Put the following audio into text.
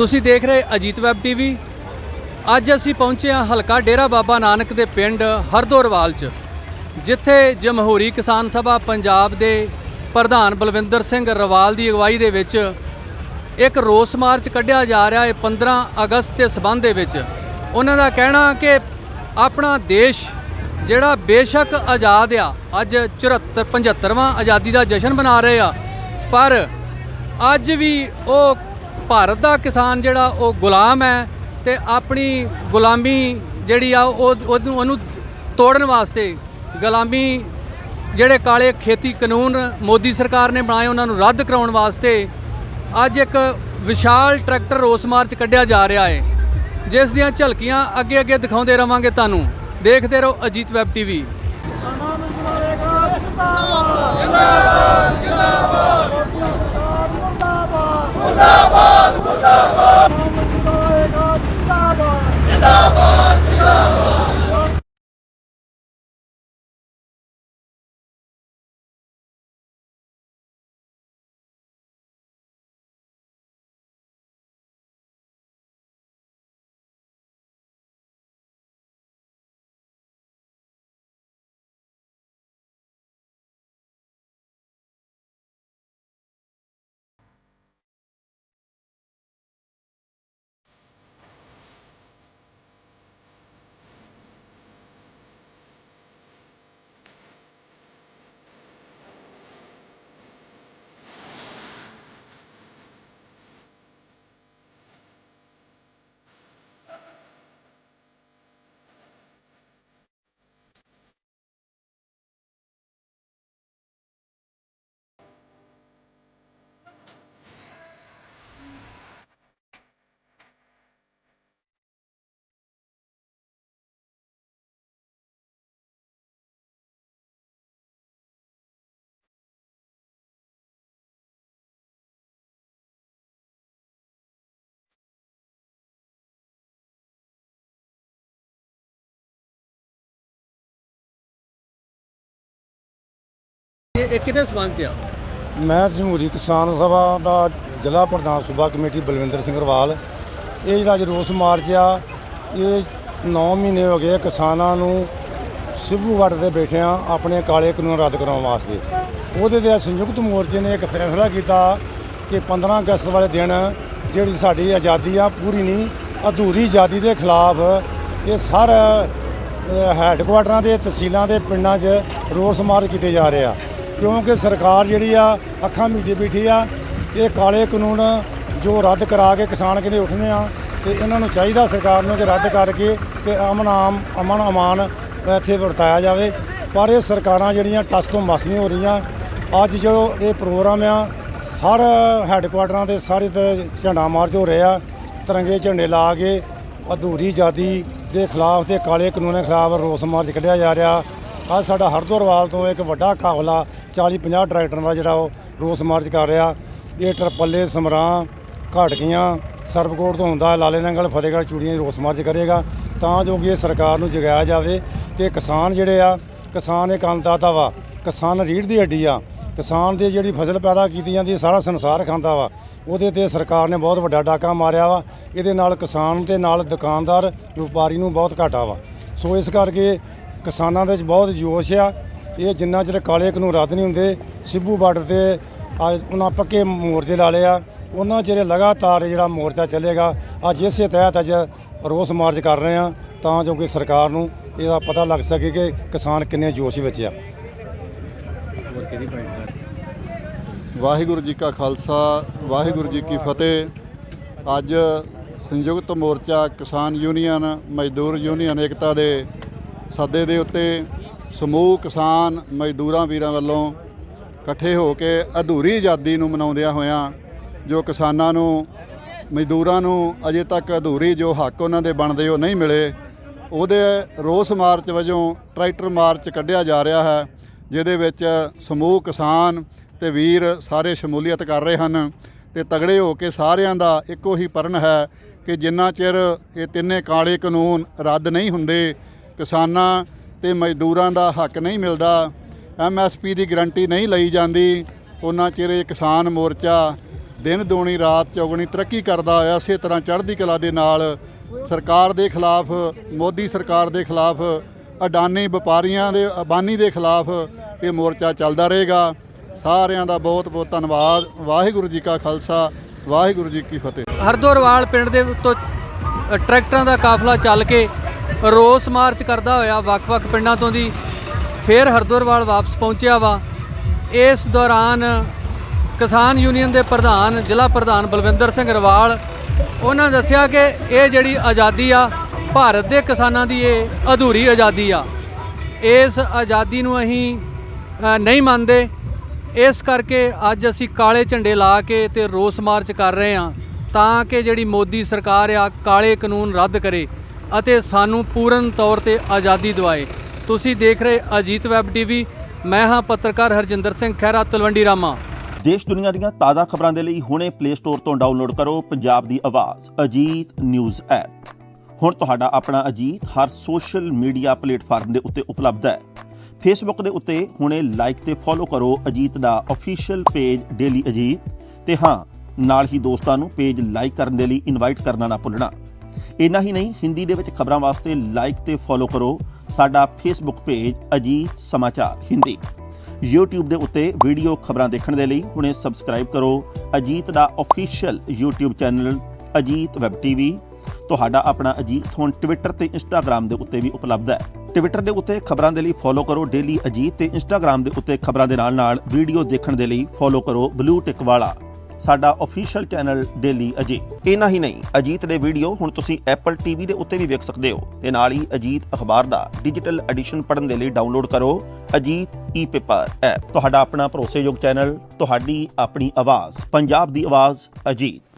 ਤੁਸੀਂ ਦੇਖ ਰਹੇ ਅਜੀਤ ਵੈਬ ਟੀਵੀ। ਅੱਜ ਅਸੀਂ ਪਹੁੰਚੇ ਹਾਂ ਹਲਕਾ ਡੇਰਾ ਬਾਬਾ ਨਾਨਕ ਦੇ ਪਿੰਡ ਹਰਦੋਰਵਾਲ 'ਚ, ਜਿੱਥੇ ਜਮਹੂਰੀ ਕਿਸਾਨ ਸਭਾ ਪੰਜਾਬ ਦੇ ਪ੍ਰਧਾਨ ਬਲਵਿੰਦਰ ਸਿੰਘ ਰਵਾਲ ਦੀ ਅਗਵਾਈ ਦੇ ਵਿੱਚ ਇੱਕ ਰੋਸ ਮਾਰਚ ਕੱਢਿਆ ਜਾ ਰਿਹਾ ਹੈ 15 ਅਗਸਤ ਦੇ ਸਬੰਧ ਦੇ ਵਿੱਚ। ਉਹਨਾਂ ਦਾ ਕਹਿਣਾ ਕਿ ਆਪਣਾ ਦੇਸ਼ ਜਿਹੜਾ ਬੇਸ਼ੱਕ ਆਜ਼ਾਦ ਆ, ਅੱਜ 74 75ਵਾਂ ਆਜ਼ਾਦੀ ਦਾ ਜਸ਼ਨ ਮਨਾ ਰਹੇ ਆ, ਪਰ ਅੱਜ ਵੀ ਉਹ ਭਾਰਤ ਦਾ ਕਿਸਾਨ ਜਿਹੜਾ ਉਹ ਗੁਲਾਮ ਹੈ ਤੇ ਆਪਣੀ ਗੁਲਾਮੀ ਜਿਹੜੀ ਆ ਉਹ ਉਹਨੂੰ ਉਹਨੂੰ ਤੋੜਨ ਵਾਸਤੇ ਗੁਲਾਮੀ ਜਿਹੜੇ ਕਾਲੇ ਖੇਤੀ ਕਾਨੂੰਨ ਮੋਦੀ ਸਰਕਾਰ ਨੇ ਬਣਾਏ ਉਹਨਾਂ ਨੂੰ ਰੱਦ ਕਰਾਉਣ ਵਾਸਤੇ ਅੱਜ ਇੱਕ ਵਿਸ਼ਾਲ ਟਰੈਕਟਰ ਰੋਸ ਮਾਰਚ ਕੱਢਿਆ ਜਾ ਰਿਹਾ ਹੈ। ਜਿਸ ਦੀਆਂ ਝਲਕੀਆਂ ਅੱਗੇ ਅੱਗੇ ਦਿਖਾਉਂਦੇ ਰਵਾਂਗੇ ਤੁਹਾਨੂੰ। ਦੇਖਦੇ ਰਹੋ ਅਜੀਤ ਵੈਬ ਟੀਵੀ। ਇਹ Come on! ਇਹ ਕਿਹਦੇ ਸਬੰਧ 'ਚ ਆ? ਮੈਂ ਜਮਹੂਰੀ ਕਿਸਾਨ ਸਭਾ ਦਾ ਜ਼ਿਲ੍ਹਾ ਪ੍ਰਧਾਨ ਸੂਬਾ ਕਮੇਟੀ ਬਲਵਿੰਦਰ ਸਿੰਘ ਰਵਾਲ। ਇਹ ਜਿਹੜਾ ਅੱਜ ਰੋਸ ਮਾਰਚ ਆ ਇਹ 9 ਮਹੀਨੇ ਹੋ ਗਏ ਕਿਸਾਨਾਂ ਨੂੰ ਸਿੱਬੂ ਵੱਟ ਦੇ ਬੈਠਿਆਂ ਆਪਣੇ ਕਾਲੇ ਕਾਨੂੰਨ ਰੱਦ ਕਰਾਉਣ ਵਾਸਤੇ। ਉਹਦੇ ਤੇ ਸੰਯੁਕਤ ਮੋਰਚੇ ਨੇ ਇੱਕ ਫੈਸਲਾ ਕੀਤਾ ਕਿ 15 ਅਗਸਤ ਵਾਲੇ ਦਿਨ ਜਿਹੜੀ ਸਾਡੀ ਆਜ਼ਾਦੀ ਆ ਪੂਰੀ ਨਹੀਂ ਅਧੂਰੀ ਆਜ਼ਾਦੀ ਦੇ ਖਿਲਾਫ ਇਹ ਸਾਰੇ ਅ, ਹੈੱਡਕੁਆਟਰਾਂ ਦੇ ਤਹਿਸੀਲਾਂ ਦੇ ਪਿੰਡਾਂ 'ਚ ਰੋਸ ਮਾਰਚ ਕੀਤੇ ਜਾ ਰਹੇ ਆ। ਕਿਉਂਕਿ ਸਰਕਾਰ ਜਿਹੜੀ ਆ, ਅੱਖਾਂ ਮੀਚੇ ਬੈਠੀ ਆ, ਇਹ ਕਾਲੇ ਕਾਨੂੰਨ ਜੋ ਰੱਦ ਕਰਾ ਕੇ ਕਿਸਾਨ ਕਹਿੰਦੇ ਉੱਠਨੇ ਆ, ਤੇ ਇਹਨਾਂ ਨੂੰ ਚਾਹੀਦਾ ਸਰਕਾਰ ਨੂੰ ਕਿ ਰੱਦ ਕਰਕੇ ਤੇ ਅਮਨ ਆਮ, ਅਮਨ ਅਮਾਨ ਇੱਥੇ ਵਰਤਾਇਆ ਜਾਵੇ। ਪਰ ਇਹ ਸਰਕਾਰਾਂ ਜਿਹੜੀਆਂ ਟਸ ਤੋਂ ਮਸ ਨਹੀਂ ਹੋ ਰਹੀਆਂ। ਅੱਜ ਜੋ ਇਹ ਪ੍ਰੋਗਰਾਮ ਆ, ਹਰ ਹੈੱਡਕੁਆਟਰਾਂ ਦੇ ਸਾਰੇ ਤੇ ਝੰਡਾ ਮਾਰਚ ਹੋ ਰਿਹਾ ਤਿਰੰਗੇ ਝੰਡੇ ਲਾ ਕੇ ਅਧੂਰੀ ਆਜ਼ਾਦੀ ਦੇ ਖਿਲਾਫ ਤੇ ਕਾਲੇ ਕਾਨੂੰਨਾਂ ਖਿਲਾਫ ਰੋਸ ਮਾਰਚ ਕੱਢਿਆ ਜਾ ਰਿਹਾ। ਅੱਜ ਸਾਡਾ ਹਰਦੋਰਵਾਲ ਤੋਂ ਇੱਕ ਵੱਡਾ ਕਾਫਲਾ 40 50 ਟਰੈਕਟਰਾਂ ਦਾ ਜਿਹੜਾ ਉਹ ਰੋਸ ਮਾਰਚ ਕਰ ਰਿਹਾ। ਇਹ ਟਰਪੱਲੇ ਸਮਰਾਂ, ਘਾਟਕੀਆਂ, ਸਰਬਕੋਟ ਤੋਂ ਹੁੰਦਾ, ਲਾਲੇ ਨੰਗਲ, ਫਤਿਹਗੜ੍ਹ ਚੂੜੀਆਂ ਰੋਸ ਮਾਰਚ ਕਰੇਗਾ। ਤਾਂ ਜੋ ਕਿ ਇਹ ਸਰਕਾਰ ਨੂੰ ਜਗਾਇਆ ਜਾਵੇ ਕਿ ਕਿਸਾਨ ਜਿਹੜੇ ਆ, ਕਿਸਾਨ ਇੱਕ ਅੰਨਦਾਤਾ ਵਾ, ਕਿਸਾਨ ਰੀੜ੍ਹ ਦੀ ਹੱਡੀ ਆ, ਕਿਸਾਨ ਦੀ ਜਿਹੜੀ ਫਸਲ ਪੈਦਾ ਕੀਤੀ ਜਾਂਦੀ ਸਾਰਾ ਸੰਸਾਰ ਖਾਂਦਾ ਵਾ। ਉਹਦੇ ਤੇ ਸਰਕਾਰ ਨੇ ਬਹੁਤ ਵੱਡਾ ਡਾਕਾ ਮਾਰਿਆ ਵਾ। ਇਹਦੇ ਨਾਲ ਕਿਸਾਨ ਤੇ ਨਾਲ ਦੁਕਾਨਦਾਰ, ਵਪਾਰੀ ਨੂੰ ਬਹੁਤ ਘਾਟਾ ਵਾ। ਸੋ ਇਸ ਕਰਕੇ ਕਿਸਾਨਾਂ ਦੇ ਵਿੱਚ ਬਹੁਤ ਜੋਸ਼ ਆ। ਇਹ ਜਿੰਨਾ ਚਿਰ ਕਾਲੇ ਕਾਨੂੰਨ ਰੱਦ ਨਹੀਂ ਹੁੰਦੇ, ਸਿੱਬੂ ਬਾਰਡਰ ਤੇ ਅੱਜ ਉਹਨਾਂ ਪੱਕੇ ਮੋਰਚੇ ਲਾ ਲਏ ਆ। ਉਹਨਾਂ ਚਿਰ ਲਗਾਤਾਰ ਜਿਹੜਾ ਮੋਰਚਾ ਚੱਲੇਗਾ, ਅੱਜ ਇਸੇ ਤਹਿਤ ਅੱਜ ਰੋਸ ਮਾਰਚ ਕਰ ਰਹੇ ਆ, ਤਾਂ ਜੋ ਕਿ ਸਰਕਾਰ ਨੂੰ ਇਹਦਾ ਪਤਾ ਲੱਗ ਸਕੇ ਕਿ ਕਿਸਾਨ ਕਿੰਨੇ ਜੋਸ਼ ਵਿੱਚ ਆ। ਵਾਹਿਗੁਰੂ ਜੀ ਕਾ ਖਾਲਸਾ, ਵਾਹਿਗੁਰੂ ਜੀ ਕੀ ਫਤਿਹ। ਅੱਜ ਸੰਯੁਕਤ ਮੋਰਚਾ ਕਿਸਾਨ ਯੂਨੀਅਨ, ਮਜ਼ਦੂਰ ਯੂਨੀਅਨ ਏਕਤਾ ਦੇ ਸੱਦੇ ਦੇ ਉੱਤੇ ਸਮੂਹ ਕਿਸਾਨ ਮਜ਼ਦੂਰਾਂ ਵੀਰਾਂ ਵੱਲੋਂ ਇਕੱਠੇ ਹੋ ਕੇ ਅਧੂਰੀ ਆਜ਼ਾਦੀ ਨੂੰ ਮਨਾਉਂਦਿਆਂ ਹੋਇਆਂ ਜੋ ਕਿਸਾਨਾਂ ਨੂੰ, ਮਜ਼ਦੂਰਾਂ ਨੂੰ ਅਜੇ ਤੱਕ ਅਧੂਰੀ ਜੋ ਹੱਕ ਉਹਨਾਂ ਦੇ ਬਣਦੇ ਉਹ ਨਹੀਂ ਮਿਲੇ, ਉਹਦੇ ਰੋਸ ਮਾਰਚ ਵਜੋਂ ਟਰੈਕਟਰ ਮਾਰਚ ਕੱਢਿਆ ਜਾ ਰਿਹਾ ਹੈ, ਜਿਹਦੇ ਵਿੱਚ ਸਮੂਹ ਕਿਸਾਨ ਤੇ ਵੀਰ ਸਾਰੇ ਸ਼ਮੂਲੀਅਤ ਕਰ ਰਹੇ ਹਨ ਤੇ ਤਗੜੇ ਹੋ ਕੇ ਸਾਰਿਆਂ ਦਾ ਇੱਕੋ ਹੀ ਪਰਨ ਹੈ ਕਿ ਜਿੰਨਾ ਚਿਰ ਇਹ ਤਿੰਨੇ ਕਾਲੇ ਕਾਨੂੰਨ ਰੱਦ ਨਹੀਂ ਹੁੰਦੇ, ਕਿਸਾਨਾਂ ਤੇ ਮਜ਼ਦੂਰਾਂ ਦਾ ਹੱਕ ਨਹੀਂ ਮਿਲਦਾ ਐਮਐਸਪੀ ਦੀ ਗਰੰਟੀ ਨਹੀਂ ਲਈ ਜਾਂਦੀ। ਉਹਨਾਂ ਚਿਰ ਇਹ ਕਿਸਾਨ ਮੋਰਚਾ ਦਿਨ ਦੋਣੀ ਰਾਤ ਚੌਗਣੀ ਤਰੱਕੀ ਕਰਦਾ ਹੋਇਆ, ਇਸੇ ਤਰ੍ਹਾਂ ਚੜ੍ਹਦੀ ਕਲਾ ਦੇ ਨਾਲ ਸਰਕਾਰ ਦੇ ਖਿਲਾਫ, ਮੋਦੀ ਸਰਕਾਰ ਦੇ ਖਿਲਾਫ, ਅਡਾਨੀ ਵਪਾਰੀਆਂ ਦੇ, ਅਬਾਨੀ ਦੇ ਖਿਲਾਫ ਇਹ ਮੋਰਚਾ ਚੱਲਦਾ ਰਹੇਗਾ। ਸਾਰਿਆਂ ਦਾ ਬਹੁਤ ਬਹੁਤ ਧੰਨਵਾਦ। ਵਾਹਿਗੁਰੂ ਜੀ ਕਾ ਖਾਲਸਾ, ਵਾਹਿਗੁਰੂ ਜੀ ਕੀ ਫਤਿਹ। ਹਰਦੋਰਵਾਲ ਪਿੰਡ ਦੇ ਉੱਤੋਂ ਟਰੈਕਟਰਾਂ ਦਾ ਕਾਫਲਾ ਚੱਲ ਕੇ ਰੋਸ ਮਾਰਚ ਕਰਦਾ ਹੋਇਆ ਵੱਖ-ਵੱਖ ਪਿੰਡਾਂ ਤੋਂ ਦੀ ਫੇਰ ਹਰਦੋਰਵਾਲ ਵਾਪਸ ਪਹੁੰਚਿਆ ਵਾ। ਇਸ ਦੌਰਾਨ ਕਿਸਾਨ ਯੂਨੀਅਨ ਦੇ ਪ੍ਰਧਾਨ, ਜ਼ਿਲ੍ਹਾ ਪ੍ਰਧਾਨ ਬਲਵਿੰਦਰ ਸਿੰਘ ਰਵਾਲ, ਉਹਨਾਂ ਦੱਸਿਆ ਕਿ ਇਹ ਜਿਹੜੀ ਆਜ਼ਾਦੀ ਆ, ਭਾਰਤ ਦੇ ਕਿਸਾਨਾਂ ਦੀ ਇਹ ਅਧੂਰੀ ਆਜ਼ਾਦੀ ਆ। ਇਸ ਆਜ਼ਾਦੀ ਨੂੰ ਅਸੀਂ ਨਹੀਂ ਮੰਨਦੇ। ਇਸ ਕਰਕੇ ਅੱਜ ਅਸੀਂ ਕਾਲੇ ਝੰਡੇ ਲਾ ਕੇ ਤੇ ਰੋਸ ਮਾਰਚ ਕਰ ਰਹੇ ਹਾਂ ਤਾਂ ਕਿ ਜਿਹੜੀ ਮੋਦੀ ਸਰਕਾਰ ਆ, ਕਾਲੇ ਕਾਨੂੰਨ ਰੱਦ ਕਰੇ। ਅਤੇ ਸਾਨੂੰ ਪੂਰਨ ਤੌਰ ਤੇ ਆਜ਼ਾਦੀ ਦਿਵਾਏ। ਤੁਸੀਂ ਦੇਖ ਰਹੇ ਅਜੀਤ ਵੈਬ ਟੀਵੀ। ਮੈਂ ਹਾਂ ਪੱਤਰਕਾਰ ਹਰਜਿੰਦਰ ਸਿੰਘ ਖਹਿਰਾ, ਤਲਵੰਡੀ ਰਾਮਾ। ਦੇਸ਼ ਦੁਨੀਆ ਦੀਆਂ ਤਾਜ਼ਾ ਖਬਰਾਂ ਦੇ ਲਈ ਹੁਣੇ ਪਲੇ ਸਟੋਰ ਤੋਂ ਡਾਊਨਲੋਡ ਕਰੋ ਪੰਜਾਬ ਦੀ ਆਵਾਜ਼, ਅਜੀਤ ਨਿਊਜ਼ ਐਪ। ਹੁਣ ਤੁਹਾਡਾ ਆਪਣਾ ਅਜੀਤ ਹਰ ਸੋਸ਼ਲ ਮੀਡੀਆ ਪਲੇਟਫਾਰਮ ਦੇ ਉੱਤੇ ਉਪਲਬਧ ਹੈ। ਫੇਸਬੁੱਕ ਦੇ ਉੱਤੇ ਹੁਣੇ ਲਾਈਕ ਤੇ ਫੋਲੋ ਕਰੋ ਅਜੀਤ ਦਾ ਅਫੀਸ਼ੀਅਲ ਪੇਜ ਡੇਲੀ ਅਜੀਤ ਤੇ ਹਾਂ, ਨਾਲ ਹੀ ਦੋਸਤਾਂ ਨੂੰ ਪੇਜ ਲਾਈਕ ਕਰਨ ਦੇ ਲਈ ਇਨਵਾਈਟ ਕਰਨਾ ਨਾ ਭੁੱਲਣਾ। ਇੰਨਾ ਹੀ ਨਹੀਂ, ਹਿੰਦੀ ਦੇ ਵਿੱਚ ਖਬਰਾਂ ਵਾਸਤੇ ਲਾਈਕ ਤੇ ਫੋਲੋ ਕਰੋ। ਸਾਡਾ ਫੇਸਬੁੱਕ ਪੇਜ ਅਜੀਤ ਸਮਾਚਾਰ, ਹਿੰਦੀ। YouTube ਦੇ ਉੱਤੇ ਵੀਡੀਓ ਖਬਰਾਂ ਦੇਖਣ ਦੇ ਲਈ ਹੁਣੇ ਸਬਸਕ੍ਰਾਈਬ ਕਰੋ। ਅਜੀਤ ਦਾ official YouTube channel Ajit web TV ਤੁਹਾਡਾ ਆਪਣਾ ਅਜੀਤ ਹੁਣ ਟਵਿੱਟਰ ਤੇ ਇੰਸਟਾਗ੍ਰam ਦੇ ਉੱਤੇ ਵੀ ਉਪਲਬਧ ਹੈ। ਟਵਿੱਟਰ ਦੇ ਉੱਤੇ ਖਬਰਾਂ ਦੇ ਲਈ ਫੋਲੋ ਕਰੋ। ਡੇਲੀ ਅਜੀਤ ਤੇ ਇੰਸਟਾਗ੍ਰam ਦੇ ਉੱਤੇ ਖਬਰਾਂ ਦੇ ਨਾਲ ਨਾਲ ਵੀਡੀਓ ਦੇਖਣ ਦੇ ਲਈ ਫੋਲੋ ਕਰੋ। ਬਲੂ ਟਿਕ ਵਾਲਾ। ਸਾਡਾ ਅਫੀਸ਼ੀਅਲ ਚੈਨਲ ਡੇਲੀ ਅਜੀਤ ਇਹਨਾਂ ਹੀ ਨਹੀਂ, ਅਜੀਤ ਦੇ ਵੀਡੀਓ ਹੁਣ ਤੁਸੀਂ Apple TV ਦੇ ਉੱਤੇ ਵੀ ਵੇਖ ਸਕਦੇ ਹੋ। ਤੇ ਨਾਲ ਹੀ ਅਜੀਤ ਅਖਬਾਰ ਦਾ ਡਿਜੀਟਲ ਐਡੀਸ਼ਨ ਪੜ੍ਹਨ ਦੇ ਲਈ ਡਾਊਨਲੋਡ ਕਰੋ ਅਜੀਤ ਈ-ਪੇਪਰ ਐਪ ਤੁਹਾਡਾ ਆਪਣਾ ਭਰੋਸੇਯੋਗ ਚੈਨਲ ਤੁਹਾਡੀ ਆਪਣੀ ਆਵਾਜ਼, ਪੰਜਾਬ ਦੀ ਆਵਾਜ਼ ਅਜੀਤ।